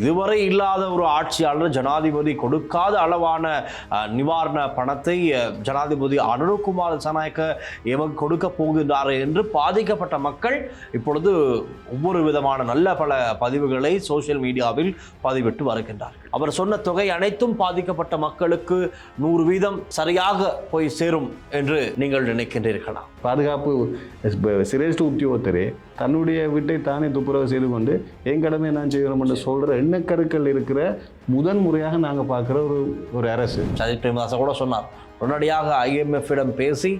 இதுவரை இல்லாத ஒரு ஆட்சியாளர் ஜனாதிபதி கொடுக்காத அளவான நிவாரண பணத்தை ஜனாதிபதி அனுகுமார் சனாயக்க இவங்க கொடுக்க போகின்றார் என்று பாதிக்கப்பட்ட மக்கள் இப்பொழுது ஒவ்வொரு விதமான நல்ல பல பதிவுகளை சோஷியல் மீடியாவில் பதிவிட்டு வருகின்றார்கள். அவர் சொன்ன தொகை அனைத்தும் பாதிக்கப்பட்ட மக்களுக்கு நூறு வீதம் சரியாக போய் சேரும் என்று நீங்கள் நினைக்கின்றீர்களா? பாதுகாப்பு சிரேஷ்ட உத்தியோகத்தரே தன்னுடைய வீட்டை தானே துப்புரவு செய்து கொண்டு என் கடமை நான் செய்கிறோம் என்று சொல்கிற எண்ணக்கருக்கள் இருக்கிற முதன் முறையாக நாங்கள் பார்க்குற ஒரு ஒரு அரசு. சஜித் பிரேமதாச கூட சொன்னார் உடனடியாக ஐஎம்எஃப்பிடம் பேசி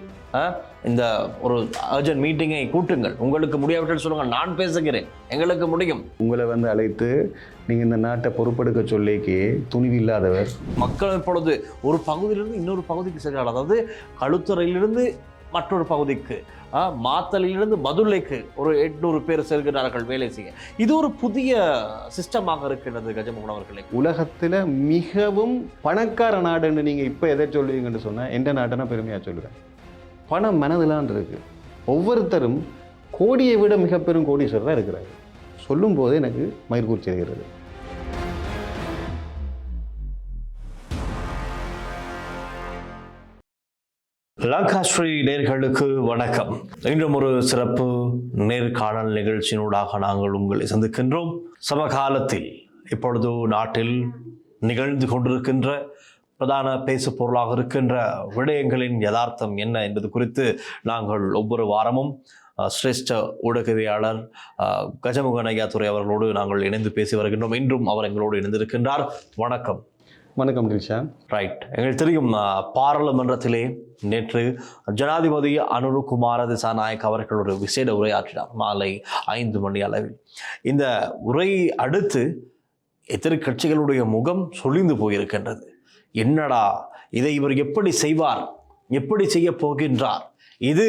இந்த ஒரு அர்ஜென்ட் மீட்டிங்கை கூட்டுங்கள். உங்களுக்கு முடியாவிட்டால் சொல்லுங்கள் நான் பேசுகிறேன். எங்களுக்கு முடியும். உங்களை வந்து அழைத்து நீங்கள் இந்த நாட்டை பொறுப்பெடுக்க சொல்லிக்கு துணிவு இல்லாதவர். மக்கள் இப்பொழுது ஒரு பகுதியிலிருந்து இன்னொரு பகுதிக்கு செல்கிறார்கள். அதாவது களுத்துறையிலிருந்து மற்றொரு பகுதிக்கு. மாத்தலிலிருந்து மதுரைக்கு ஒரு எட்நூறு பேர் செல்கிறார்கள் வேலை செய்ய. இது ஒரு புதிய சிஸ்டமாக இருக்கின்றது கஜமோகன் அவர்களே. உலகத்தில் மிகவும் பணக்கார நாடுன்னு நீங்கள் இப்போ எதை சொல்லுவீங்கன்னு சொன்னால் எந்த நாட்டை பெருமையாக சொல்லுவேன். பணம் மனதிலான் இருக்கு. ஒவ்வொருத்தரும் கோடியை விட மிக பெரும் கோடீஸ்வரராக இருக்கிறார் சொல்லும்போது எனக்கு மயிர்கூர்ச்சி இருக்கிறது லங்காஸ்ரீ நேர்களுக்கு வணக்கம். இன்றும் ஒரு சிறப்பு நேர்காணல் நிகழ்ச்சியினூடாக நாங்கள் உங்களை சந்திக்கின்றோம். சமகாலத்தில் இப்பொழுது நாட்டில் நிகழ்ந்து கொண்டிருக்கின்ற பிரதான பேசு பொருளாக இருக்கின்ற விடயங்களின் யதார்த்தம் என்ன என்பது குறித்து நாங்கள் ஒவ்வொரு வாரமும் சிரேஷ்ட ஊடகவியாளர் கஜமுகனையா துறை அவர்களோடு நாங்கள் இணைந்து பேசி வருகின்றோம். இன்றும் அவர் எங்களோடு இணைந்திருக்கின்றார். வணக்கம். வணக்கம் திரிஷா ரைட் எங்களுக்கு தெரியும் பாராளுமன்றத்திலே நேற்று ஜனாதிபதி அனுரு குமார திசாநாயக் அவர்கள் ஒரு விசேட உரையாற்றினார். மாலை ஐந்து மணி அளவில். இந்த உரையை அடுத்து எதிர்க்கட்சிகளுடைய முகம் சொலிந்து போயிருக்கின்றது. என்னடா இதை இவர் எப்படி செய்வார்? எப்படி செய்ய போகின்றார்? இது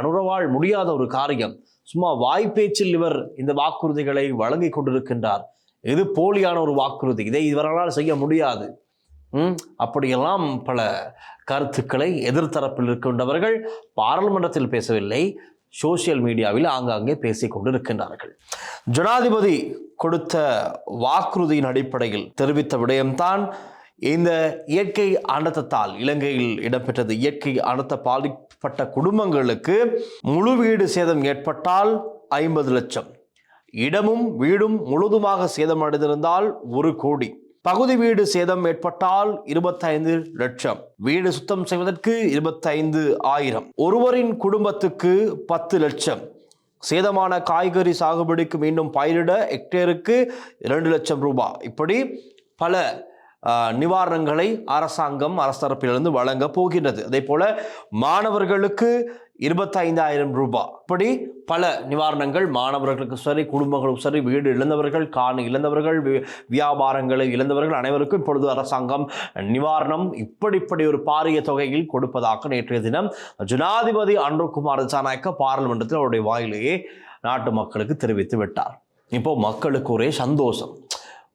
அனுரவாள் முடியாத ஒரு காரியம். சும்மா வாய்ப்பேச்சில் இவர் இந்த வாக்குறுதிகளை வழங்கி கொண்டிருக்கின்றார். இது போலியான ஒரு வாக்குறுதி. இதை இவரால் செய்ய முடியாது. அப்படியெல்லாம் பல கருத்துக்களை எதிர்த்தரப்பில் இருக்கின்றவர்கள் பாராளுமன்றத்தில் பேசவில்லை சோசியல் மீடியாவில் ஆங்காங்கே பேசிக் கொண்டிருக்கின்றார்கள். ஜனாதிபதி கொடுத்த வாக்குறுதியின் அடிப்படையில் தெரிவித்த விடயம்தான் இந்த இயற்கை அனர்த்தத்தால் இலங்கையில் இடம்பெற்றது. இயற்கை அனர்த்த பாதிக்கப்பட்ட குடும்பங்களுக்கு முழு வீடு சேதம் ஏற்பட்டால் ஐம்பது லட்சம். இடமும் வீடும் முழுதுமாக சேதமடைந்திருந்தால் ஒரு கோடி. பகுதி வீடு சேதம் ஏற்பட்டால் இருபத்தைந்து லட்சம். வீடு சுத்தம் செய்வதற்கு இருபத்தைந்து ஆயிரம். ஒருவரின் குடும்பத்துக்கு பத்து லட்சம். சேதமான காய்கறி சாகுபடிக்கு மீண்டும் பயிரிட ஹெக்டேருக்கு இரண்டு லட்சம் ரூபாய் இப்படி பல நிவாரணங்களை அரசாங்கம் அரசரப்பிலிருந்து வழங்க போகின்றது. அதே போல மாணவர்களுக்கு இருபத்தைந்தாயிரம் ரூபாய் இப்படி பல நிவாரணங்கள் மாணவர்களுக்கு சரி குடும்பங்களுக்கும் சரி வீடு இழந்தவர்கள் காணி இழந்தவர்கள் வியாபாரங்களை இழந்தவர்கள் அனைவருக்கும் இப்பொழுது அரசாங்கம் நிவாரணம் இப்படி இப்படி ஒரு பாரிய தொகையில் கொடுப்பதாக நேற்றைய தினம் ஜனாதிபதி அன்ருகுமார் ஜனநாயக்க பாராளுமன்றத்தில் அவருடைய வாயிலேயே நாட்டு மக்களுக்கு தெரிவித்து விட்டார். இப்போ மக்களுக்கு ஒரே சந்தோஷம்.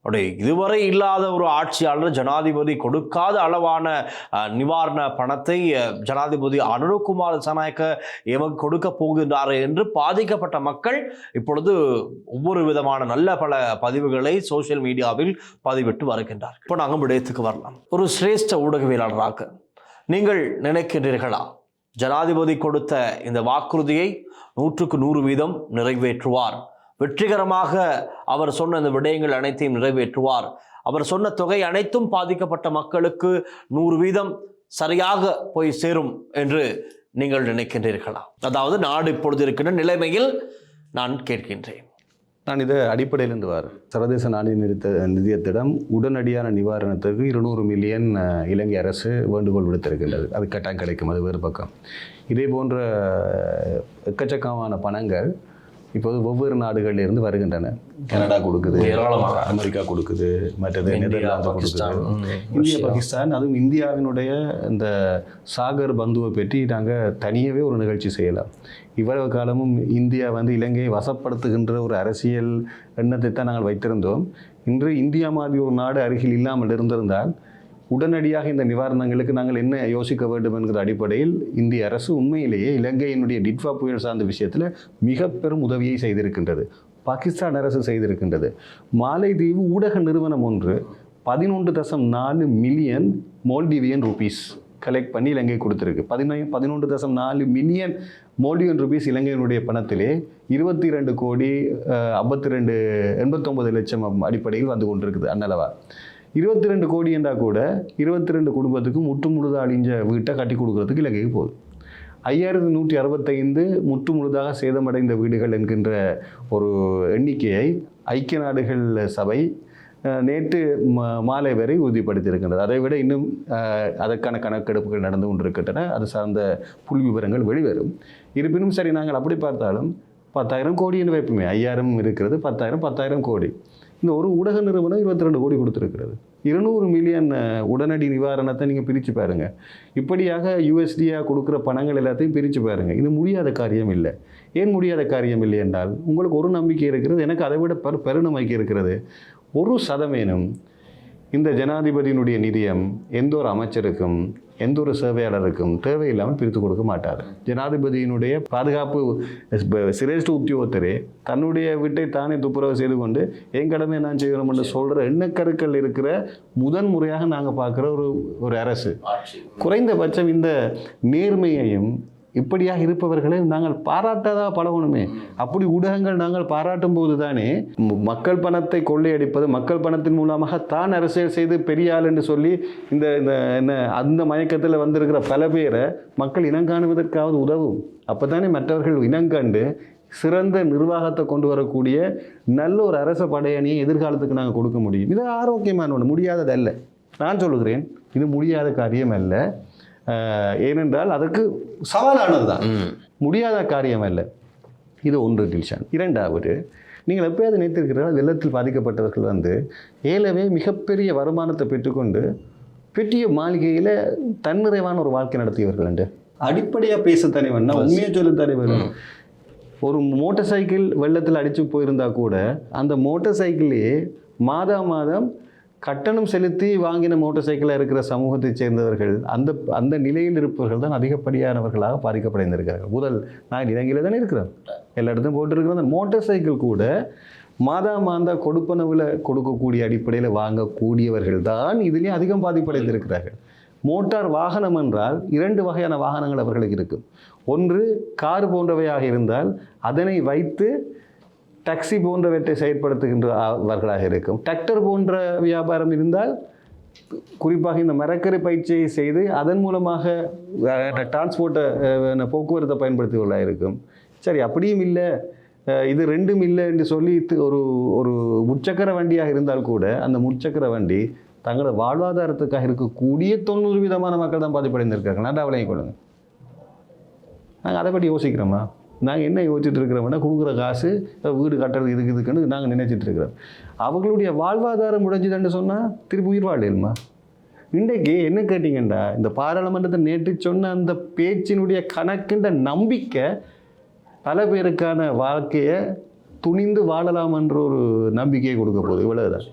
அப்படியே இதுவரை இல்லாத ஒரு ஆட்சியாளர் ஜனாதிபதி கொடுக்காத அளவான நிவாரண பணத்தை ஜனாதிபதி அனுரகுமார் சனாயக்க எமக்கு கொடுக்க போகின்றார் என்று பாதிக்கப்பட்ட மக்கள் இப்பொழுது ஒவ்வொரு விதமான நல்ல பல பதிவுகளை சோஷியல் மீடியாவில் பதிவிட்டு வருகின்றார் இப்போ நாங்கள் விடயத்துக்கு வரலாம். ஒரு சிரேஷ்ட ஊடகவியலாளராக நீங்கள் நினைக்கின்றீர்களா? ஜனாதிபதி கொடுத்த இந்த வாக்குறுதியை நூற்றுக்கு நூறு வீதம் நிறைவேற்றுவார். வெற்றிகரமாக அவர் சொன்ன இந்த விடயங்கள் அனைத்தையும் நிறைவேற்றுவார். அவர் சொன்ன தொகை அனைத்தும் பாதிக்கப்பட்ட மக்களுக்கு நூறு வீதம் சரியாக போய் சேரும் என்று நீங்கள் நினைக்கின்றீர்களா? அதாவது நாடு இப்பொழுது இருக்கின்ற நிலைமையில் நான் கேட்கின்றேன். நான் இதை அடிப்படையிலிருந்து வரேன் சர்வதேச நாணய நிறுத்த நிதியத்திடம் உடனடியான நிவாரணத்துக்கு இருநூறு மில்லியன் இலங்கை அரசு வேண்டுகோள் விடுத்திருக்கின்றது. அது கட்டாயம் கிடைக்கும். அது வேறு பக்கம். இதே போன்ற எக்கச்சக்கமான பணங்கள் இப்போது ஒவ்வொரு நாடுகளில் இருந்து வருகின்றன. கனடா கொடுக்குது. ஏராளமாக. அமெரிக்கா கொடுக்குது. மற்றது இந்தியா, நெதர்லாந்து பாகிஸ்தான், கொடுக்குது இந்தியா. பாகிஸ்தான். அதுவும் இந்தியாவினுடைய இந்த சாகர் பந்துவை பற்றி நாங்கள் தனியாகவே ஒரு நிகழ்ச்சி செய்யலாம். இவ்வளவு காலமும் இந்தியா வந்து இலங்கையை வசப்படுத்துகின்ற ஒரு அரசியல் எண்ணத்தை தான் நாங்கள் வைத்திருந்தோம். இன்று இந்தியா மாதிரி ஒரு நாடு அருகில் இல்லாமல் இருந்திருந்தால் உடனடியாக இந்த நிவாரணங்களுக்கு நாங்கள் என்ன யோசிக்க வேண்டும் என்கிற அடிப்படையில் இந்திய அரசு உண்மையிலேயே இலங்கையினுடைய டிட்வா புயல் சார்ந்த விஷயத்தில் மிக பெரும் உதவியை செய்திருக்கின்றது. பாகிஸ்தான் அரசு செய்திருக்கின்றது. மாலைதீவு ஊடக நிறுவனம் ஒன்று பதினொன்று தசம் நாலு மில்லியன் மோல்டிவியன் ருபீஸ் கலெக்ட் பண்ணி இலங்கை கொடுத்துருக்கு. பதினை பதினொன்று தசம் நாலு மில்லியன் மோல்டிவன் ருபீஸ் இலங்கையினுடைய பணத்திலே இருபத்தி ரெண்டு கோடி ஐம்பத்தி ரெண்டு எண்பத்தொம்பது லட்சம் அடிப்படையில் வந்து கொண்டிருக்குது. அன்னளவா இருபத்தி ரெண்டு கோடி என்றால் கூட இருபத்தி ரெண்டு குடும்பத்துக்கு முற்று முழுதாக அழிஞ்ச வீட்டை கட்டி கொடுக்கறதுக்கு இலங்கைக்கு போகுது. ஐயாயிரத்தி நூற்றி அறுபத்தைந்து முற்று முழுதாக சேதமடைந்த வீடுகள் என்கின்ற ஒரு எண்ணிக்கையை ஐக்கிய நாடுகள் சபை நேற்று மாலை வரை உறுதிப்படுத்தியிருக்கின்றது. அதை விட இன்னும் அதற்கான கணக்கெடுப்புகள் நடந்து கொண்டிருக்கின்றன. அது சார்ந்த புள்ளி விவரங்கள் வெளிவரும். இருப்பினும் சரி நாங்கள் அப்படி பார்த்தாலும் பத்தாயிரம் கோடி என்று வைப்போமே. ஐயாயிரம் இருக்கிறது பத்தாயிரம் பத்தாயிரம் கோடி. இந்த ஒரு ஊடக நிறுவனம் இருபத்தி ரெண்டு கோடி கொடுத்துருக்கிறது. இருநூறு மில்லியன் உடனடி நிவாரணத்தை நீங்கள் பிரித்து பாருங்கள் இப்படியாக யூஎஸ்டியாக கொடுக்குற பணங்கள் எல்லாத்தையும் பிரித்து பாருங்கள் இது முடியாத காரியம் இல்லை. ஏன் முடியாத காரியம் இல்லை என்றால் உங்களுக்கு ஒரு நம்பிக்கை இருக்கிறது எனக்கு அதை விட பெரு பெருநம்பிக்கை இருக்கிறது. ஒரு சதமேனும் இந்த ஜனாதிபதியினுடைய நிதியம் எந்த ஒரு அமைச்சருக்கும் எந்த ஒரு சேவையாளருக்கும் தேவையில்லாமல் பிரித்து கொடுக்க மாட்டார். ஜனாதிபதியினுடைய பாதுகாப்பு சிரேஷ்ட உத்தியோகத்தரே தன்னுடைய வீட்டை தானே துப்புரவு செய்து கொண்டு என் கடமை நான் செய்யணும் என்று சொல்கிற எண்ணக்கருக்கள் இருக்கிற முதன் முறையாக நாங்கள் பார்க்குற ஒரு ஒரு அரசு. குறைந்தபட்சம் இந்த நேர்மையையும் இப்படியாக இருப்பவர்களை நாங்கள் பாராட்டாதா பழகணுமே. அப்படி ஊடகங்கள் நாங்கள் பாராட்டும் போது தானே மக்கள் பணத்தை கொள்ளையடிப்பது மக்கள் பணத்தின் மூலமாக தான் அரசியல் செய்து பெரிய ஆள் என்று சொல்லி இந்த இந்த என்ன அந்த மயக்கத்தில் வந்திருக்கிற பல பேரை மக்கள் இனங்காணுவதற்காவது உதவும். அப்போ தானே மற்றவர்கள் இனங்கண்டு சிறந்த நிர்வாகத்தை கொண்டு வரக்கூடிய நல்ல ஒரு அரச படையணியை எதிர்காலத்துக்கு நாங்கள் கொடுக்க முடியும். இது ஆரோக்கியமான ஒன்று முடியாததல்ல. நான் சொல்லுகிறேன் இது முடியாத காரியம் அல்ல. ஏனென்றால் அதற்கு சவாலானது தான் முடியாத காரியம் அல்ல. இது ஒன்று டில்ஷான். இரண்டாவது நீங்கள் எப்பயாவது நினைத்திருக்கிறீர்கள் வெள்ளத்தில் பாதிக்கப்பட்டவர்கள் வந்து ஏலவே மிகப்பெரிய வருமானத்தை பெற்றுக்கொண்டு பெரிய மாளிகையில் தன்னிறைவான ஒரு வாழ்க்கை நடத்தியவர்கள் என்று? அடிப்படையாக பேசத்தானே வேணும். உண்மையை சொல்லத்தானே வேணும். ஒரு மோட்டார் சைக்கிள் வெள்ளத்தில் அடித்து போயிருந்தா கூட அந்த மோட்டார் சைக்கிளையே மாதா மாதம் கட்டணம் செலுத்தி வாங்கின மோட்டார் சைக்கிளாக இருக்கிற சமூகத்தை சேர்ந்தவர்கள் அந்த அந்த நிலையில் இருப்பவர்கள் தான் அதிகப்படியானவர்களாக பாதிக்கப்படைந்திருக்கிறார்கள். முதல் நான் இலங்கையில் தானே இருக்கிறேன். எல்லா இடத்தையும் போட்டிருக்கிறோம் மோட்டார் சைக்கிள் கூட மாதா மாதா கொடுப்பனவில் கொடுக்கக்கூடிய அடிப்படையில் வாங்கக்கூடியவர்கள் தான் இதுலேயும் அதிகம் பாதிப்படைந்திருக்கிறார்கள். மோட்டார் வாகனம் என்றால் இரண்டு வகையான வாகனங்கள் அவர்களுக்கு இருக்கும் ஒன்று கார் போன்றவையாக இருந்தால் அதனை வைத்து டாக்ஸி போன்றவற்றை செயற்படுத்துகின்றவர்களாக இருக்கும். டிராக்டர் போன்ற வியாபாரம் இருந்தால் குறிப்பாக இந்த மரக்கரை பயிற்சியை செய்து அதன் மூலமாக டிரான்ஸ்போர்ட்டை போக்குவரத்தை பயன்படுத்துவதாக இருக்கும். சரி அப்படியும் இல்லை இது ரெண்டும் இல்லை என்று சொல்லி ஒரு ஒரு முச்சக்கர வண்டியாக இருந்தால் கூட அந்த முச்சக்கர வண்டி தங்களோட வாழ்வாதாரத்துக்காக இருக்கக்கூடிய தொண்ணூறு விதமான மக்கள் தான் பாதிப்படைந்திருக்காங்க நான் அவளையும் கொள்ளுங்க நாங்கள் அதை பற்றி யோசிக்கிறோமா? நாங்கள் என்ன யோசிச்சுட்டு இருக்கிறோம்னா கொடுக்குற காசு வீடு கட்டுறது இதுக்கு இதுக்குன்னு நாங்கள் நினைச்சிட்டு இருக்கிறோம். வாழ்வாதாரம் முடிஞ்சுதுன்னு சொன்னால் திருப்பி உயிர் வாழலுமா இன்றைக்கு என்ன கேட்டிங்கண்டா இந்த பாராளுமன்றத்தை நேற்று சொன்ன அந்த பேச்சினுடைய கணக்குன்ற நம்பிக்கை பல பேருக்கான வாழ்க்கையை துணிந்து வாழலாம் என்ற ஒரு நம்பிக்கையை கொடுக்க போகுது. இவ்வளவுதான்.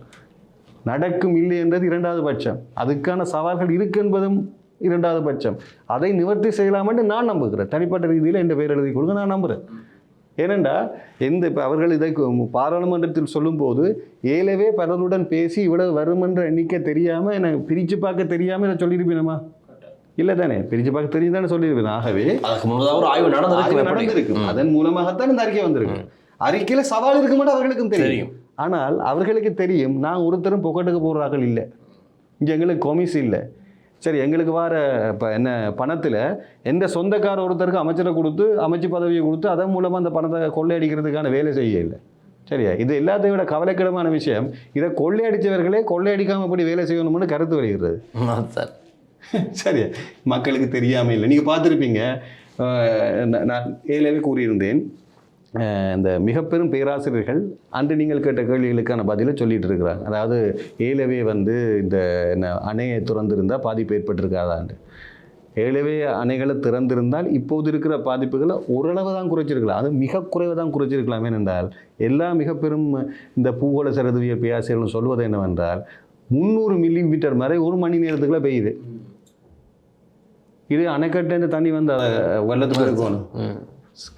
நடக்கும் இல்லை என்றது இரண்டாவது பட்சம். அதுக்கான சவால்கள் இருக்கு என்பதும் இரண்டாவது பட்சம். அதை நிவர்த்தி செய்யலாம் என்று நான் நம்புகிறேன். தனிப்பட்ட ரீதியில் என் பேர் எழுதி கொடுங்க நான் நம்புகிறேன் ஏனெண்டா எந்த இப்போ அவர்கள் இதை பாராளுமன்றத்தில் சொல்லும்போது ஏலவே பலருடன் பேசி இவ்வளவு வரும் என்ற எண்ணிக்கை தெரியாமல் எனக்கு பிரித்து பார்க்க தெரியாமல் இதை சொல்லியிருப்பேனமா இல்லை தானே பிரித்து பார்க்க தெரியும் தானே சொல்லியிருப்பேன். ஆகவே அதுக்கு முன்னதாக ஒரு ஆய்வு நடந்திருக்கு. அதன் மூலமாகத்தான் இந்த அறிக்கை வந்திருக்கு. அறிக்கையில சவால் இருக்கு மட்டும் அவர்களுக்கும் தெரியும். தெரியும். ஆனால் அவர்களுக்கு தெரியும் நான் ஒருத்தரும் பொக்கெட்டுக்கு போடுறார்கள் இல்லை. இங்கே எங்களுக்கு கொமிஸ் இல்லை. சரி எங்களுக்கு வர இப்போ என்ன பணத்தில் எந்த சொந்தக்கார ஒருத்தருக்கு அமைச்சரை கொடுத்து அமைச்சு பதவியை கொடுத்து அதன் மூலமாக அந்த பணத்தை கொள்ளையடிக்கிறதுக்கான வேலை செய்ய இல்லை. சரியா? இது எல்லாத்தையும் விட கவலைக்கிடமான விஷயம் இதை கொள்ளையடித்தவர்களே கொள்ளையடிக்காமல் இப்படி வேலை செய்யணும்னு கருத்து வருகிறது சார். சரியா? மக்களுக்கு தெரியாமல் இல்லை. நீங்கள் பார்த்துருப்பீங்க நான் ஏற்கனவே கூறியிருந்தேன் இந்த மிக பெரும் பேராசிரியர்கள் அன்று நீங்கள் கேட்ட கேள்விகளுக்கான பதிலை சொல்லிட்டு இருக்கிறாங்க அதாவது ஏலவே வந்து இந்த என்ன அணையை திறந்திருந்தால் பாதிப்பு ஏற்பட்டிருக்காதாண்டு ஏலவே அணைகளை திறந்திருந்தால் இப்போது இருக்கிற பாதிப்புகளை ஓரளவு தான் குறைச்சிருக்கலாம். அது மிக குறைவு தான் குறைச்சிருக்கலாம். ஏனென்றால் எல்லா மிக பெரும் இந்த பூகோள சரதுவியல் பேராசிரியர்கள் சொல்வது என்னவென்றால் முந்நூறு மில்லி மீட்டர் மழை ஒரு மணி நேரத்துக்குள்ள பெய்யுது. இது அணைக்கட்டு தண்ணி வந்து அஹ், வெள்ளத்துக்கு இருக்கணும்.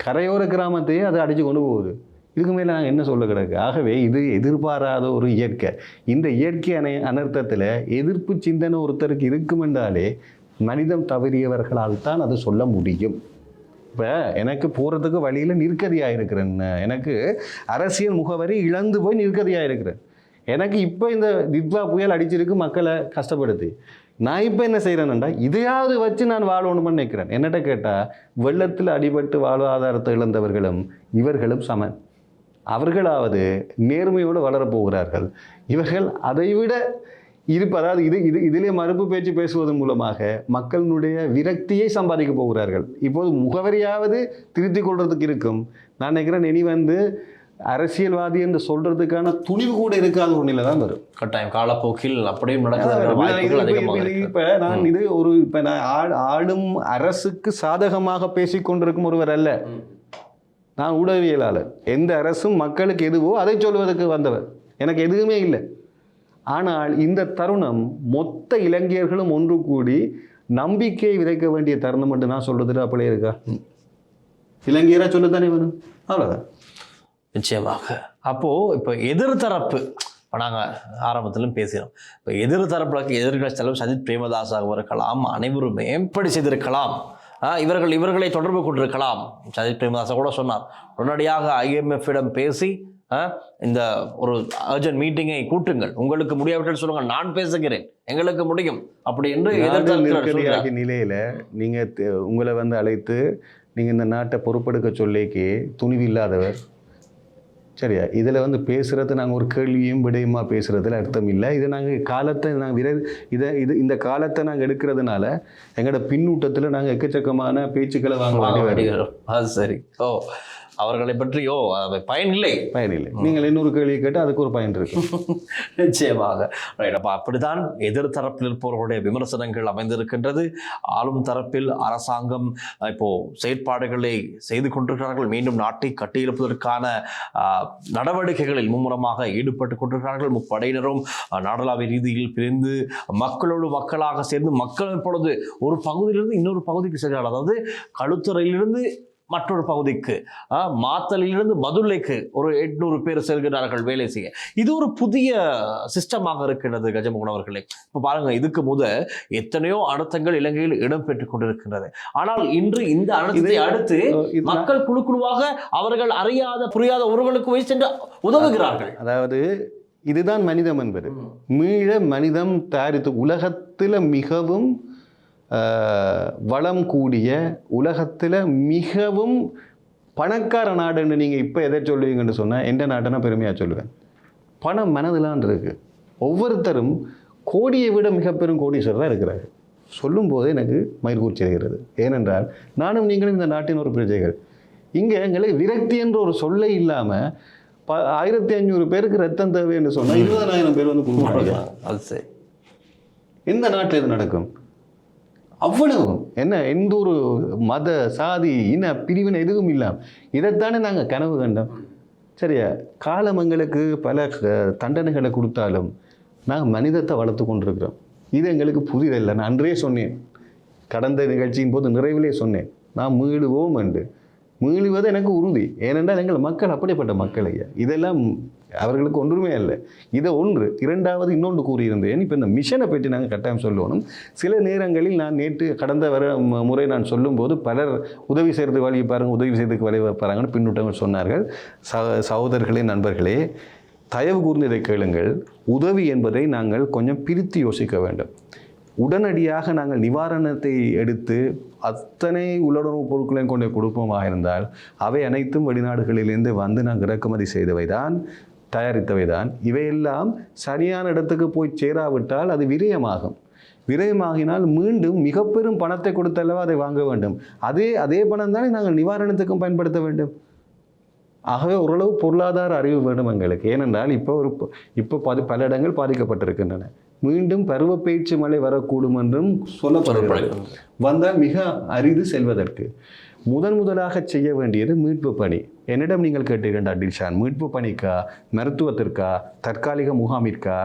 கரையோர கிராமத்தையே அதை அடித்து கொண்டு போகுது. இதுக்கு மேலே நாங்கள் என்ன சொல்ல கிடக்கு? ஆகவே இது எதிர்பாராத ஒரு இயற்கை. இந்த இயற்கை அணை அனர்த்தத்தில் எதிர்ப்பு சிந்தனை ஒருத்தருக்கு இருக்கும் என்றாலே மனிதம் தவறியவர்களால் தான் அது சொல்ல முடியும். இப்போ எனக்கு போகிறதுக்கு வழியில் நிற்கதியாக இருக்கிறேன் எனக்கு அரசியல் முகவரி இழந்து போய் நிற்கதியாக இருக்கிறேன் எனக்கு இப்போ இந்த தித்வா புயல் அடிச்சிருக்கு மக்களை கஷ்டப்படுத்தி. நான் இப்போ என்ன செய்கிறேன்டா இதையாவது வச்சு நான் வாழணும்னு நினைக்கிறேன். என்னட்ட கேட்டால் வெள்ளத்தில் அடிபட்டு வாழ்வாதாரத்தை இழந்தவர்களும் இவர்களும் சமன் அவர்களாவது நேர்மையோடு வளரப் போகிறார்கள். இவர்கள் அதைவிட இருப்பு அதாவது இது இது இதிலே மறுப்பு பேச்சு பேசுவதன் மூலமாக மக்களினுடைய விரக்தியை சம்பாதிக்க போகிறார்கள். இப்போது முகவரியாவது திருத்திக் கொள்றதுக்கு இருக்கும். நான் நினைக்கிறேன் இனி வந்து அரசியல்வாதி என்று சொல்றதுக்கான துணிவு கூட இருக்காத ஒரு நிலை தான் வரும். கட்டாயம் காலப்போக்கில் அப்படியும் நடக்கிற அதான் வாய்ப்புகள் இது- அதிகமாக இது- இருக்கு. இப்ப நான் இது ஒரு இப்ப நான் ஆள்- ஆளும் அரசுக்கு சாதகமாக பேசிக்கொண்டிருக்கும் ஒருவர் அல்ல. நான் ஊடகவியலாளர். எந்த அரசும் மக்களுக்கு எதுவோ அதை சொல்வதற்கு வந்தவர். எனக்கு எதுவுமே இல்லை. ஆனால் இந்த தருணம் மொத்த இளைஞர்களும் ஒன்று கூடி நம்பிக்கையை விதைக்க வேண்டிய தருணம் என்று நான் சொல்றதுல அப்படியே இருக்கா? இளைஞரா சொல்லத்தானே வேணும்? அவ்வளவுதான். நிச்சயமாக. அப்போ இப்போ எதிர்தரப்பு இப்போ நாங்கள் ஆரம்பத்திலும் பேசினோம். இப்போ எதிர்தரப்புக்கு எதிர்கட்சி தலைவர் சஜித் பிரேமதாசாக இருக்கலாம் அனைவருமே எப்படி செய்திருக்கலாம். இவர்கள் இவர்களை தொடர்பு கொண்டிருக்கலாம். சஜித் பிரேமதாசா கூட சொன்னார். உடனடியாக ஐஎம்எஃப்பிடம் பேசி இந்த ஒரு அர்ஜென்ட் மீட்டிங்கை கூட்டுங்கள். உங்களுக்கு முடியாவிட்டால் சொல்லுங்கள் நான் பேசுகிறேன். எங்களுக்கு முடியும். அப்படி என்று நெருக்கடியாகிய நிலையில நீங்க தெ- உங்களை வந்து அழைத்து நீங்க இந்த நாட்டை பொறுப்பெடுக்க சொல்லிக்கு துணிவு இல்லாதவர் சரியா? இதில் வந்து பேசுறது நாங்கள் ஒரு கேள்வியும் விடையுமா பேசுறதுல அர்த்தம் இல்லை. இதை நாங்கள் காலத்தை நாங்கள் விரை இதை இது இந்த காலத்தை நாங்கள் எடுக்கிறதுனால எங்களோட பின்னூட்டத்தில் நாங்கள் எக்கச்சக்கமான பேச்சுக்களை வாங்க வேண்டி வருது. நடிகர். அது சரி. ஓ. அவர்களை பற்றியோ பயனில்லை. பயனில்லை. நீங்கள் இன்னொரு கேள்வி கேட்டால் அதுக்கு ஒரு பயன் இருக்கு. நிச்சயமாக. ரைட் அப்போ அப்படித்தான் எதிர்த்தரப்பில் இருப்பவர்களுடைய விமர்சனங்கள் அமைந்திருக்கின்றது. ஆளும் தரப்பில் அரசாங்கம் இப்போ செயற்பாடுகளை செய்து கொண்டிருக்கிறார்கள். மீண்டும் நாட்டை கட்டியெழுப்பதற்கான நடவடிக்கைகளில் மும்முரமாக ஈடுபட்டு கொண்டிருக்கிறார்கள். முப்படையினரும் நாடளாவிய ரீதியில் பிரிந்து மக்களோடு மக்களாக சேர்ந்து மக்கள் இப்பொழுது ஒரு பகுதியிலிருந்து இன்னொரு பகுதிக்கு செல்கிறார்கள். அதாவது களுத்துறையிலிருந்து மற்றொரு பகுதிக்கு மாத்தலிலிருந்து மதுரைக்கு ஒரு எட்நூறு பேர் செல்கிறார்கள் வேலை செய்ய. இது ஒரு புதிய சிஸ்டமாக இருக்கின்றது கஜமுகன் அவர்களே. இப்போ பாருங்க இதுக்கு முத எத்தனையோ அழுத்தங்கள் இலங்கையில் இடம்பெற்றுக் கொண்டிருக்கின்றது. ஆனால் இன்று இந்த அழுத்தத்தை இது- அடுத்து மக்கள் குழு குழுவாக அவர்கள் அறியாத புரியாத உறவுகளுக்கு போய் சென்று உதவுகிறார்கள். அதாவது இதுதான் மனிதம் என்பது. மீள மனிதம் தயாரித்து உலகத்தில் மிகவும் வளம் கூடிய உலகத்தில் மிகவும் பணக்கார நாடுன்னு நீங்கள் இப்போ எதை சொல்லுவீங்கன்னு சொன்னால் எந்த நாட்டை பெருமையாக சொல்லுவேன். பணம் மனதிலான் இருக்கு. ஒவ்வொருத்தரும் கோடியை விட மிக பெரும் கோடீஸ்வரராக இருக்கிறார்கள். சொல்லும்போது எனக்கு மயிர்கூர்ச்சி இருக்கிறது ஏனென்றால் நானும் நீங்களும் இந்த நாட்டின் ஒரு பிரஜைகள். இங்கே எங்களுக்கு விரக்தி என்ற ஒரு சொல்லே இல்லாமல் ப ஆயிரத்தி ஐநூறு பேருக்கு ரத்தம் தேவைன்னு சொன்னால் இருபதனாயிரம் பேர் வந்து கொடுக்குறாங்க அது சரி. எந்த நாட்டில் இது நடக்கும்? அவ்வளவு. என்ன எந்த ஒரு மத சாதி இன பிரிவினை எதுவும் இல்லை இதைத்தானே நாங்கள் கனவு கண்டோம். சரியா? காலம் எங்களுக்கு பல தண்டனைகளை கொடுத்தாலும் நாங்கள் மனிதத்தை வளர்த்து கொண்டிருக்கிறோம். இது எங்களுக்கு புதிதல்ல. நான் அன்றே சொன்னேன். கடந்த நிகழ்ச்சியின் போது நிறைவிலே சொன்னேன். நான் மீளுவோம் என்று. மீளுவது எனக்கு உறுதி. ஏனென்றால் எங்கள் மக்கள் அப்படிப்பட்ட மக்கள் ஐயா. இதெல்லாம் அவர்களுக்கு ஒன்றுமே இல்லை இதை ஒன்று இரண்டாவது இன்னொன்று கூறியிருந்தேன். இப்போ இந்த மிஷனை பற்றி நாங்கள் கட்டாயம் சொல்லணும். சில நேரங்களில் நான் நேற்று கடந்த வர முறை நான் சொல்லும்போது பலர் உதவி செய்கிறது வழியை பாருங்கள் உதவி செய்கிறதுக்கு வழி பாருங்கன்னு பின்னூட்டங்கள் சொன்னார்கள். ச சகோதரர்களே நண்பர்களே தயவு கூர்ந்து இதை கேளுங்கள். உதவி என்பதை நாங்கள் கொஞ்சம் பிரித்து யோசிக்க வேண்டும். உடனடியாக நாங்கள் நிவாரணத்தை எடுத்து அத்தனை உள்ளுணர்வு பொருட்களையும் கொண்டு கொடுப்போமாக இருந்தால் அவை அனைத்தும் வெளிநாடுகளிலிருந்து வந்து நாங்கள் இறக்குமதி செய்தவை தான் தயாரித்தவை தான் இவையெல்லாம் சரியான இடத்துக்கு போய் சேராவிட்டால் அது விரயமாகும். விரயமாகினால் மீண்டும் மிக பெரும் பணத்தை கொடுத்தல்லவா அதை வாங்க வேண்டும். அதே அதே பணம் தானே நாங்கள் நிவாரணத்துக்கும் பயன்படுத்த வேண்டும். ஆகவே ஓரளவு பொருளாதார அறிவு வேண்டும் எங்களுக்கு. ஏனென்றால் இப்போ ஒரு இப்போ பாதி பல இடங்கள் பாதிக்கப்பட்டிருக்கின்றன. மீண்டும் பருவப்பெயர்ச்சி மழை வரக்கூடும் என்றும் சொல்லப்படுகிறது. வந்தால் மிக அரிது செல்வதற்கு. முதன் முதலாக செய்ய வேண்டியது மீட்பு பணி. என்னிடம் நீங்கள் கேட்டீர்கள் டில்ஷான் மீட்பு பணிக்கா மருத்துவத்திற்கா தற்காலிக முகாமிற்கா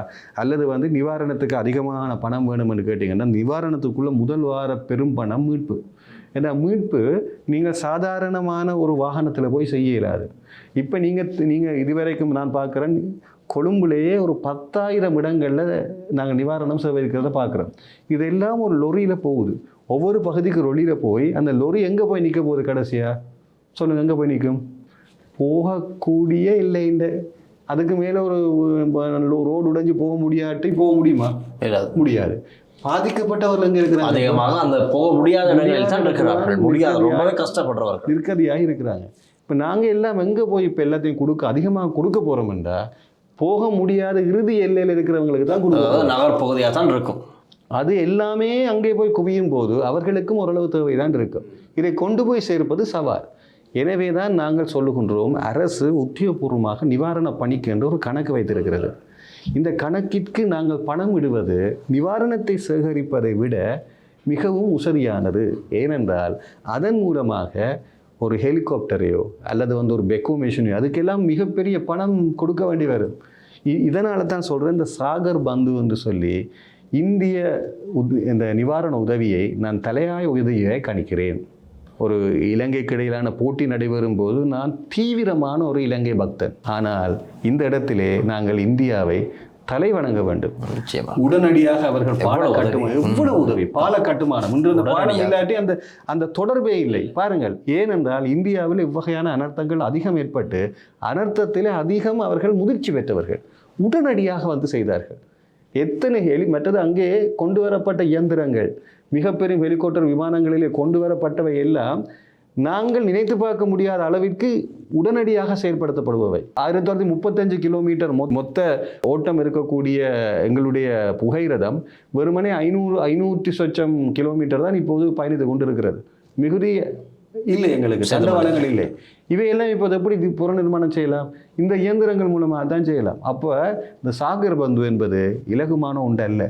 அல்லது வந்து நிவாரணத்துக்கு அதிகமான பணம் வேணும் என்று கேட்டிங்கன்னா நிவாரணத்துக்குள்ள முதல் வார பெரும் பணம் மீட்பு. ஏன்னா மீட்பு நீங்கள் சாதாரணமான ஒரு வாகனத்தில் போய் செய்ய இயலாது. இப்போ நீங்கள் நீங்கள் இதுவரைக்கும் நான் பார்க்குறேன் கொழும்புலேயே ஒரு பத்தாயிரம் இடங்களில் நாங்கள் நிவாரணம் சேவை பார்க்குறோம். இதெல்லாம் ஒரு லொரியில் போகுது. ஒவ்வொரு பகுதிக்கு லொரியில் போய் அந்த லொரி எங்கே போய் நிற்க போகுது கடைசியாக சொல்லுங்கள் எங்கே போய் நிற்கும் போகக்கூடிய இல்லை இந்த அதுக்கு மேலே ஒரு ரோடு உடைஞ்சு போக முடியாட்டி போக முடியுமா. முடியாது. பாதிக்கப்பட்டவர்கள் எங்கே இருக்கிறாங்க? அதிகமாக அந்த போக முடியாத இடங்களில் தான் இருக்கிறார்கள். முடியாது. ரொம்பவே கஷ்டப்படுறவர்கள். நிற்கதியாக இருக்கிறாங்க. இப்போ நாங்கள் எல்லாம் எங்கே போய் இப்போ எல்லாத்தையும் கொடுக்க அதிகமாக கொடுக்க போகிறோம்டா போக முடியாத இறுதி எல்லையில் இருக்கிறவங்களுக்கு தான் கொடுக்க அதாவது நகர் பகுதியாக தான் இருக்கும். அது எல்லாமே அங்கே போய் குவியும் போது அவர்களுக்கும் ஓரளவு தேவைதான் இருக்கும் இதை கொண்டு போய் சேர்ப்பது சவால். எனவே தான் நாங்கள் சொல்லுகின்றோம் அரசு உத்தியோகபூர்வமாக நிவாரண பணிக்கு என்று ஒரு கணக்கு வைத்திருக்கிறது. இந்த கணக்கிற்கு நாங்கள் பணம் விடுவது நிவாரணத்தை சேகரிப்பதை விட மிகவும் உசரியானது ஏனென்றால் அதன் மூலமாக ஒரு ஹெலிகாப்டரையோ அல்லது வந்து ஒரு பெக்கோ மிஷினையோ அதுக்கெல்லாம் மிகப்பெரிய பணம் கொடுக்க வேண்டி வரும். இ- இதனால தான் சொல்கிறேன் இந்த சாகர் பந்து என்று சொல்லி இந்திய இந்த நிவாரண உதவியை நான் தலையாய உதவியை கணிக்கிறேன். ஒரு இலங்கைக்கு இடையிலான போட்டி நடைபெறும் போது நான் தீவிரமான ஒரு இலங்கை பக்தன். ஆனால் இந்த இடத்திலே நாங்கள் இந்தியாவை தலை வணங்க வேண்டும் உடனடியாக அவர்கள் பால? கட்டுமானம் எவ்வளவு உதவி? பால கட்டுமானம். இன்று அந்த பாலம். இல்லாட்டி அந்த அந்த தொடர்பே இல்லை. பாருங்கள் ஏனென்றால் இந்தியாவில் இவ்வகையான அனர்த்தங்கள் அதிகம் ஏற்பட்டு அனர்த்தத்திலே அதிகம் அவர்கள் முதிர்ச்சி பெற்றவர்கள். உடனடியாக வந்து செய்தார்கள். எத்தனை ஹெலி மற்றது அங்கே கொண்டு வரப்பட்ட இயந்திரங்கள் மிகப்பெரும் ஹெலிகாப்டர் விமானங்களிலே கொண்டு வரப்பட்டவை எல்லாம் நாங்கள் நினைத்து பார்க்க முடியாத அளவிற்கு உடனடியாக செயல்படுத்தப்படுபவை ஆயிரத்தி தொள்ளாயிரத்தி முப்பத்தஞ்சு கிலோமீட்டர் மொத்த ஓட்டம் இருக்கக்கூடிய எங்களுடைய புகையிரதம் வெறுமனே ஐநூறு ஐநூற்றி சொச்சம் கிலோமீட்டர் தான் இப்போது பயணித்து கொண்டிருக்கிறது. மிகுதி இல்லை எங்களுக்கு தண்டவாளங்கள் இல்லை. இவையெல்லாம் இப்போது எப்படி இது புற நிர்மாணம் செய்யலாம்? இந்த இயந்திரங்கள் மூலமாக தான் செய்யலாம். அப்போ இந்த சாகர் பந்து என்பது இலகுமான ஒன்று அல்ல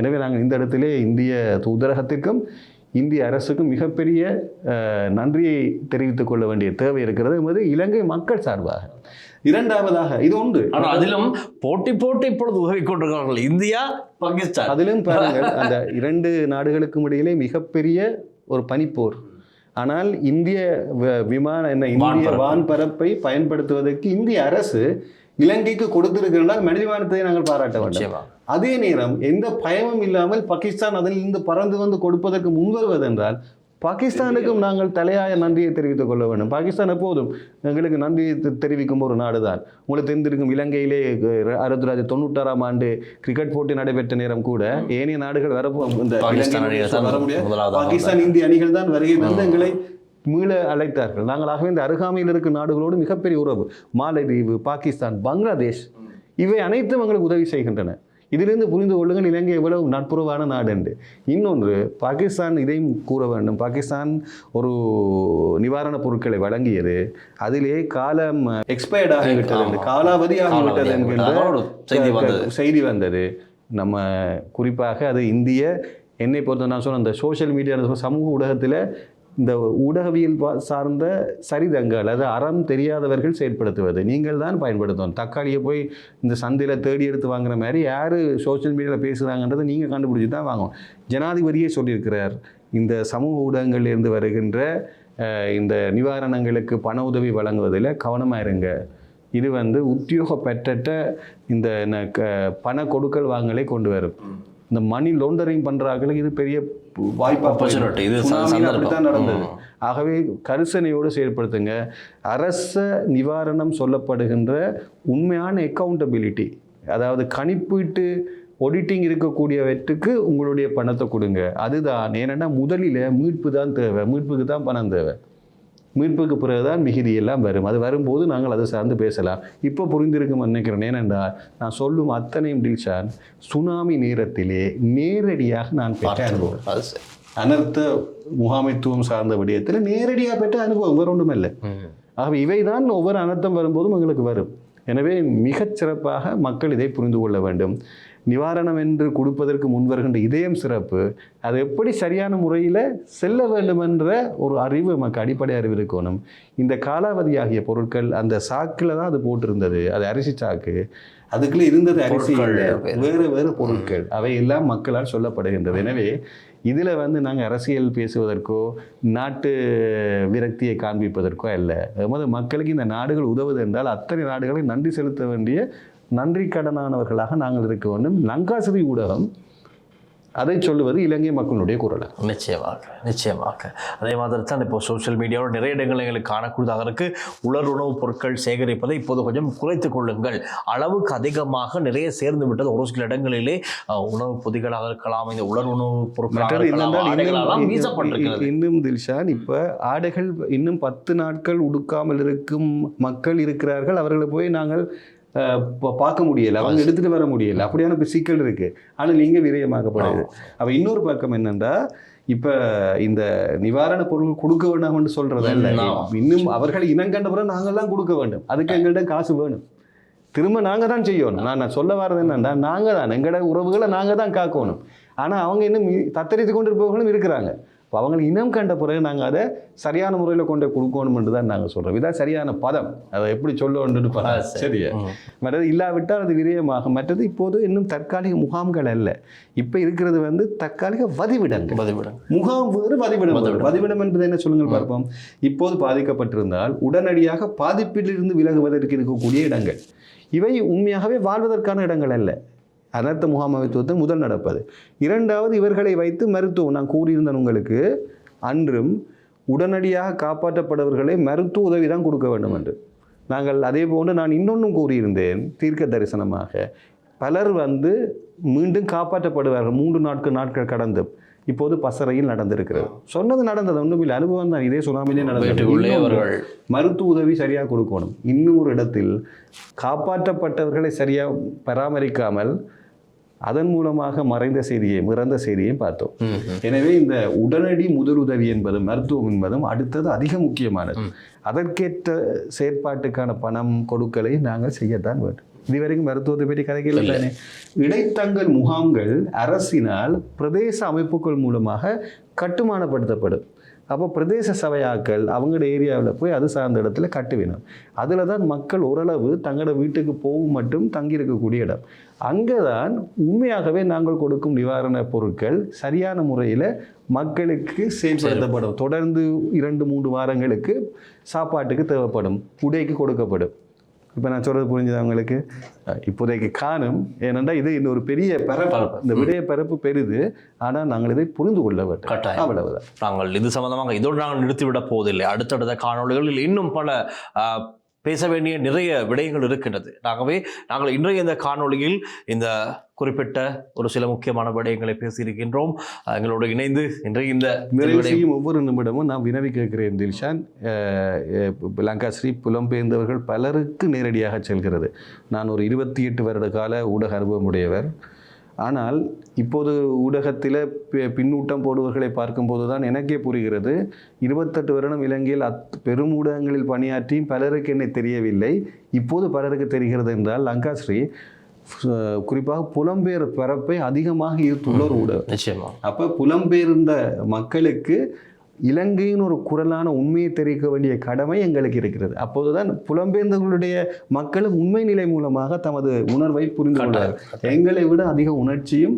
எனவே நாங்கள் இந்த இடத்திலே இந்திய தூதரகத்திற்கும் இந்திய அரசுக்கும் மிகப்பெரிய நன்றியை தெரிவித்துக் கொள்ள வேண்டிய தேவை இருக்கிறது என்பது இலங்கை மக்கள் சார்பாக. இரண்டாவதாக இது உண்டு. ஆனா அதிலும் போட்டி போட்டி இப்பொழுது உதவி கொண்டிருக்கிறார்கள் இந்தியா பாகிஸ்தான். அதிலும் பாருங்கள் அந்த இரண்டு நாடுகளுக்கும் இடையிலே மிகப்பெரிய ஒரு பனிப்போர். ஆனால் இந்திய விமான என்ன இந்திய வான்பரப்பு. பயன்படுத்துவதற்கு இந்திய அரசு இலங்கைக்கு கொடுத்திருக்கிறதால் மனிதவானத்தை நாங்கள் பாராட்ட வேண்டும் அதே நேரம் எந்த பயமும் இல்லாமல் பாகிஸ்தான் அதிலிருந்து பறந்து வந்து கொடுப்பதற்கு முன்வருவதென்றால் பாகிஸ்தானுக்கும் நாங்கள் தலையாய நன்றியை தெரிவித்துக் கொள்ள வேண்டும். பாகிஸ்தான் எப்போதும் எங்களுக்கு நன்றி தெரிவிக்கும் ஒரு நாடுதான். உங்களுக்கு தெரிந்திருக்கும் இலங்கையிலே ஆயிரத்தி தொள்ளாயிரத்தி தொண்ணூற்றாறாம் ஆண்டு கிரிக்கெட் போட்டி நடைபெற்ற நேரம் கூட ஏனைய நாடுகள் வர இந்த பாகிஸ்தான் தான் இந்திய அணிகள் தான் வருகை தந்து எங்களை மீள அழைத்தார்கள். நாங்கள் ஆகவே இந்த அருகாமையில் இருக்கும் நாடுகளோடு மிகப்பெரிய உறவு. மாலைதீவு பாகிஸ்தான் பங்களாதேஷ் இவை அனைத்தும் எங்களுக்கு உதவி செய்கின்றன. இதிலிருந்து புரிந்து கொள்ளுங்கள் இலங்கை எவ்வளவு நட்புறவான நாடு என்று. இன்னொன்று பாகிஸ்தான் இதையும் கூற வேண்டும். பாகிஸ்தான் ஒரு நிவாரணப் பொருட்களை வழங்கியது. அதிலே காலம் எக்ஸ்பயர்ட் ஆகிவிட்டது காலாவதி ஆகிவிட்டது என்கின்ற செய்தி வந்தது. நம்ம குறிப்பாக அது இந்திய என்னை பொறுத்த நான் சொன்ன அந்த சோஷியல் மீடியா சமூக ஊடகத்தில் இந்த ஊடகவியல் பா- சார்ந்த சரிதங்கள் அது அறம் தெரியாதவர்கள் செயற்படுத்துவது நீங்கள் தான் பயன்படுத்தணும். தக்காளியை போய் இந்த சந்தையில் தேடி எடுத்து வாங்குற மாதிரி யார் சோஷியல் மீடியாவில் பேசுகிறாங்கன்றதை நீங்கள் கண்டுபிடிச்சி தான் வாங்கணும். ஜனாதிபதியே சொல்லியிருக்கிறார் இந்த சமூக ஊடகங்கள்லேருந்து வருகின்ற இந்த நிவாரணங்களுக்கு பண உதவி வழங்குவதில் கவனமாக இருங்க. இது வந்து உத்தியோக பெற்றற்ற இந்த க- பண கொடுக்கல் வாங்கலை கொண்டு வரும். இந்த மணி லோண்டரிங் பண்ணுறாங்களே இது பெரிய வாய்ப்பா Opportunity. இது. அப்படித்தான் நடந்தது. ஆகவே கரிசனையோடு செயல்படுத்துங்க அரச நிவாரணம் சொல்லப்படுகின்ற உண்மையான அக்கௌண்டபிலிட்டி அதாவது கணிப்பீட்டு ஒடிட்டிங் இருக்கக்கூடியவற்றுக்கு உங்களுடைய பணத்தை கொடுங்க அதுதான் ஏன்னா முதலில் மீட்பு தான் தேவை மீட்புக்கு தான் பணம் தேவை மீட்புக்கு பிறகுதான் மிகுதி எல்லாம் வரும். அது வரும்போது நாங்கள் அதை சார்ந்து பேசலாம். இப்போ புரிந்திருக்கும் நினைக்கிறேன். ஏனென்றால் நான் சொல்லும் அத்தனையும் டில்ஷான் சுனாமி நேரத்திலே நேரடியாக நான் பெற்ற அனுபவம். அது அனர்த்த முகாமைத்துவம் சார்ந்த விடயத்தில் நேரடியாக பெற்ற அனுபவம். வேறு ஒன்றும் இல்லை. ஆகவே இவைதான் ஒவ்வொரு அனர்த்தம் வரும்போதும் எங்களுக்கு வரும். எனவே மிகச் சிறப்பாக மக்கள் இதை புரிந்து கொள்ள வேண்டும். நிவாரணம் என்று கொடுப்பதற்கு முன்வருகின்ற இதயம் சிறப்பு அது எப்படி சரியான முறையில் செல்ல வேண்டும் என்ற ஒரு அறிவு நமக்கு அடிப்படை அறிவு இருக்கணும். இந்த காலாவதியாகிய பொருட்கள் அந்த சாக்கில் தான் அது போட்டிருந்தது. அது அரிசி சாக்கு. அதுக்குள்ள இருந்தது அரிசி இல்லை. வேறு. வேறு பொருட்கள். அவை எல்லாம் மக்களால் சொல்லப்படுகின்றது. எனவே இதில் வந்து நாங்கள் அரசியல் பேசுவதற்கோ நாட்டு விரக்தியை காண்பிப்பதற்கோ அல்ல. எமது மக்களுக்கு இந்த நாடுகள் உதவுது என்றால் அத்தனை நாடுகளை நன்றி செலுத்த வேண்டிய நன்றி கடனானவர்களாக நாங்கள் இருக்க வேண்டும். லங்காசிரி ஊடகம் அதை சொல்லுவது இலங்கை மக்களுடைய குரல். நிச்சயமாக நிச்சயமாக. அதே மாதிரி தான் இப்போ சோஷியல் மீடியாவோட நிறைய இடங்கள் எங்களுக்கு காணக்கூடியதாக இருக்கு. உலர் உணவுப் பொருட்கள் சேகரிப்பதை இப்போது கொஞ்சம் குறைத்துக் கொள்ளுங்கள். அளவுக்கு அதிகமாக நிறைய சேர்ந்து விட்டது. ஒரு சில இடங்களிலே அஹ், உணவுப் பொதிகளாக இருக்கலாம் இந்த உலர் உணவுப் ஆடைகளெல்லாம் இன்னும் வீசப்பட்டிருக்கிறது. இன்னும் தில்ஷான் இப்போ ஆடைகள் இன்னும் பத்து நாட்கள் உடுக்காமல் இருக்கும் மக்கள் இருக்கிறார்கள். அவர்களை போய் நாங்கள் பார்க்க முடியல அவங்க எடுத்துட்டு வர முடியல. அப்படியான இப்ப சிக்கல் இருக்கு. ஆனால் நீங்க விரயமாக்கப்படுது. அப்ப இன்னொரு பக்கம் என்னன்னா இப்ப இந்த நிவாரண பொருள் கொடுக்க வேண்டாம்னு ஆமா. இன்னும் அவர்கள் இனங்கண்ட பிறகு நாங்கள் தான் கொடுக்க வேண்டும். அதுக்கு எங்கள்கிட்ட காசு வேணும். திரும்ப நாங்கள் தான் செய்யணும். நான் நான் சொல்ல வர்றது என்னன்னா நாங்கள் தான் எங்களோட உறவுகளை நாங்கள் தான் காக்கணும். ஆனால் அவங்க இன்னும் தத்தரித்து கொண்டு இருப்பவர்களும் இருக்கிறாங்க. இப்போ அவங்க இனம் கண்ட பிறகு நாங்கள் அதை சரியான முறையில் கொண்டு கொடுக்கணும்னு தான் நாங்கள் சொல்கிறோம் இதான் சரியான பதம். அதை எப்படி சொல்லணும்னு. சரியா. மற்றது இல்லாவிட்டால் அது விரயமாகும். மற்றது இப்போது இன்னும் தற்காலிக முகாம்கள் அல்ல. இப்போ இருக்கிறது வந்து தற்காலிக வதிவிடங்கள். பதிவிடுங்க முகாம் வேறு வதிவிடம் வேறு வதிவிடம். வதிவிடம் என்பது என்ன சொல்லுங்கள் பார்ப்போம். இப்போது பாதிக்கப்பட்டிருந்தால் உடனடியாக பாதிப்பிலிருந்து விலகுவதற்கு இருக்கக்கூடிய இடங்கள். இவை உண்மையாகவே வாழ்வதற்கான இடங்கள் அல்ல. அனர்த்த முகாமைத்துவத்தை முதல் நடப்பது. இரண்டாவது இவர்களை வைத்து மருத்துவம். நான் கூறியிருந்தேன் உங்களுக்கு அன்றும் உடனடியாக காப்பாற்றப்படவர்களை மருத்துவ உதவி தான் கொடுக்க வேண்டும் என்று. நாங்கள் அதே போன்று நான் இன்னொன்றும் கூறியிருந்தேன் தீர்க்க தரிசனமாக. பலர் வந்து மீண்டும் காப்பாற்றப்படுவார்கள் மூன்று நாட்கள் நாட்கள் கடந்து. இப்போது பசறையில் நடந்திருக்கிறது. சொன்னது நடந்தது ஒன்றும் இல்லை அனுபவம் தான். இதே சுனாமிலே நடந்தது. மருத்துவ உதவி சரியாக கொடுக்கணும். இன்னொரு இடத்தில் காப்பாற்றப்பட்டவர்களை சரியாக பராமரிக்காமல் அதன் மூலமாக மறைந்த செய்தியையும் இறந்த செய்தியையும் பார்த்தோம். எனவே இந்த உடனடி முதலுதவி என்பதும் மருத்துவம் என்பதும் அடுத்தது அதிக முக்கியமானது. அதற்கேற்ற செயற்பாட்டுக்கான பணம் கொடுக்கலை நாங்கள் செய்யத்தான் வேண்டும். இதுவரைக்கும் மருத்துவத்தை பற்றி கதைக்கல தானே இடைத்தங்கல் முகாம்கள் அரசினால் பிரதேச அமைப்புகள் மூலமாக கட்டுமானப்படுத்தப்படும். அப்போ பிரதேச சபையாக்கள் அவங்களோட ஏரியாவில் போய் அது சார்ந்த இடத்துல கட்டுவினம் அதில் தான் மக்கள் ஓரளவு தங்களோட வீட்டுக்கு போகும் மட்டும் தங்கியிருக்கக்கூடிய இடம். அங்கே தான் உண்மையாகவே நாங்கள் கொடுக்கும் நிவாரணப் பொருட்கள் சரியான முறையில் மக்களுக்கு செயல்படுத்தப்படும் தொடர்ந்து இரண்டு மூன்று வாரங்களுக்கு சாப்பாட்டுக்கு தேவைப்படும். உடைக்கு கொடுக்கப்படும். இப்போ நான் சொல்றது புரிஞ்சுதா உங்களுக்கு? அஹ் இப்போதைக்கு காணும். ஏனென்றால் இது இன்னொரு பெரிய பரப்பு. இந்த விடய பரப்பு பெரிது. ஆனால் நாங்கள் இதை புரிந்து கொள்ள வேண்டும். கட்டாயம். அவ்வளவுதான். நாங்கள் இது சம்பந்தமாக இதோடு நாங்கள் நிறுத்திவிடப் போவதில்லை. அடுத்தடுத்த காணொளிகளில் இன்னும் பல பேச வேண்டிய நிறைய விடயங்கள் இருக்கின்றது. ஆகவே நாங்கள் இன்றைய இந்த காணொளியில் இந்த குறிப்பிட்ட ஒரு சில முக்கியமான விடயங்களை பேசியிருக்கின்றோம். எங்களோடு இணைந்து இன்றைய இந்த ஒவ்வொரு நிமிடமும் நான் வினவி கேட்கிறேன் தில்ஷான். லங்காஸ்ரீ புலம்பெயர்ந்தவர்கள் பலருக்கு நேரடியாக செல்கிறது. நான் ஒரு இருபத்தி எட்டு வருட கால ஊடக அனுபவமுடையவர். ஆனால் இப்போது ஊடகத்தில் பின்னூட்டம் போடுவர்களை பார்க்கும்போது தான் எனக்கே புரிகிறது. இருபத்தெட்டு வருடம் இலங்கையில் அத் பெரும் ஊடகங்களில் பணியாற்றியும் பலருக்கு என்னை தெரியவில்லை. இப்போது பலருக்கு தெரிகிறது என்றால் லங்காஸ்ரீ குறிப்பாக புலம்பெயர் பரப்பை அதிகமாக ஈர்த்துள்ள ஒரு ஊடகம். நிச்சயமா. அப்போ புலம்பெயர்ந்த மக்களுக்கு இலங்கையின் ஒரு குரலான உண்மையை தெரிவிக்க வேண்டிய கடமை எங்களுக்கு இருக்கிறது. அப்போதுதான் புலம்பெயர்ந்தவர்களுடைய மக்களும் உண்மை நிலை மூலமாக தமது உணர்வை புரிந்து கொள்வார்கள் எங்களை விட அதிக உணர்ச்சியும்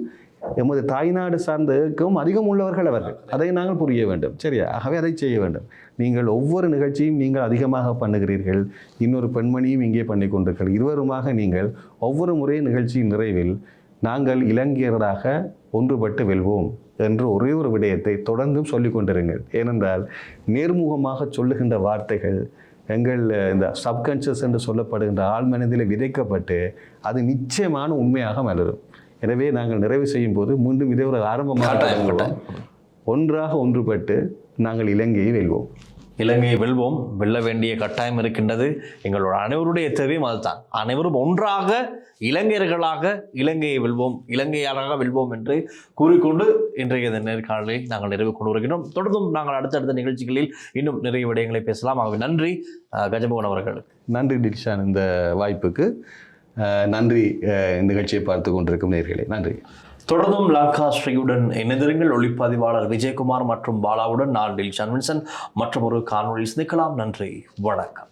எமது தாய்நாடு சார்ந்த இயக்கமும் அதிகம் உள்ளவர்கள் அவர்கள். அதை நாங்கள் புரிய வேண்டும். சரியா? ஆகவே அதை செய்ய வேண்டும். நீங்கள் ஒவ்வொரு நிகழ்ச்சியும் நீங்கள் அதிகமாக பண்ணுகிறீர்கள். இன்னொரு பெண்மணியும் இங்கே பண்ணி கொண்டிருக்கிறீர்கள் இருவருமாக நீங்கள் ஒவ்வொரு முறை நிகழ்ச்சியின் நிறைவில் நாங்கள் இலங்கையராக ஒன்றுபட்டு வெல்வோம். என்று ஒரே ஒரு விடயத்தை தொடர்ந்தும் சொல்லிக் கொண்டிருங்கள். ஏனென்றால் நேர்முகமாக சொல்லுகின்ற வார்த்தைகள் எங்கள் இந்த சப்கான்ஷியஸ் என்று சொல்லப்படுகின்ற ஆழ்மனதில் விதைக்கப்பட்டு அது நிச்சயமான உண்மையாக மலரும். எனவே நாங்கள் நிறைவு செய்யும் போது மீண்டும் இதே ஒரு ஆரம்பமாக. ஒன்றாக ஒன்றுபட்டு நாங்கள் இலங்கையை வெல்வோம். இலங்கையை வெல்வோம். வெல்ல வேண்டிய கட்டாயம் இருக்கின்றது. எங்களோட அனைவருடைய தேவையும் அதுதான். அனைவரும் ஒன்றாக இளைஞர்களாக இலங்கையை வெல்வோம். இலங்கையாளராக வெல்வோம் என்று கூறிக்கொண்டு இன்றைய இந்த நேர்காணலை நாங்கள் நிறைவு கொண்டு வருகிறோம். தொடர்ந்தும் நாங்கள் அடுத்தடுத்த நிகழ்ச்சிகளில் இன்னும் நிறைய விடயங்களை பேசலாம். ஆகவே நன்றி அஹ், கஜமோகன் அவர்களுக்கு. நன்றி டிக்ஷான் இந்த வாய்ப்புக்கு. நன்றி இந்த நிகழ்ச்சியை பார்த்து கொண்டிருக்கும் நேர்களே. நன்றி. தொடர்ந்தும் லங்கா ஸ்ரீயுடன் இணைந்திருங்கள். ஒளிப்பதிவாளர் விஜயகுமார் மற்றும் பாலாவுடன் நான் டில் சன்வின்சன் மற்றும் ஒரு காணொலி சந்திக்கலாம். நன்றி. வணக்கம்.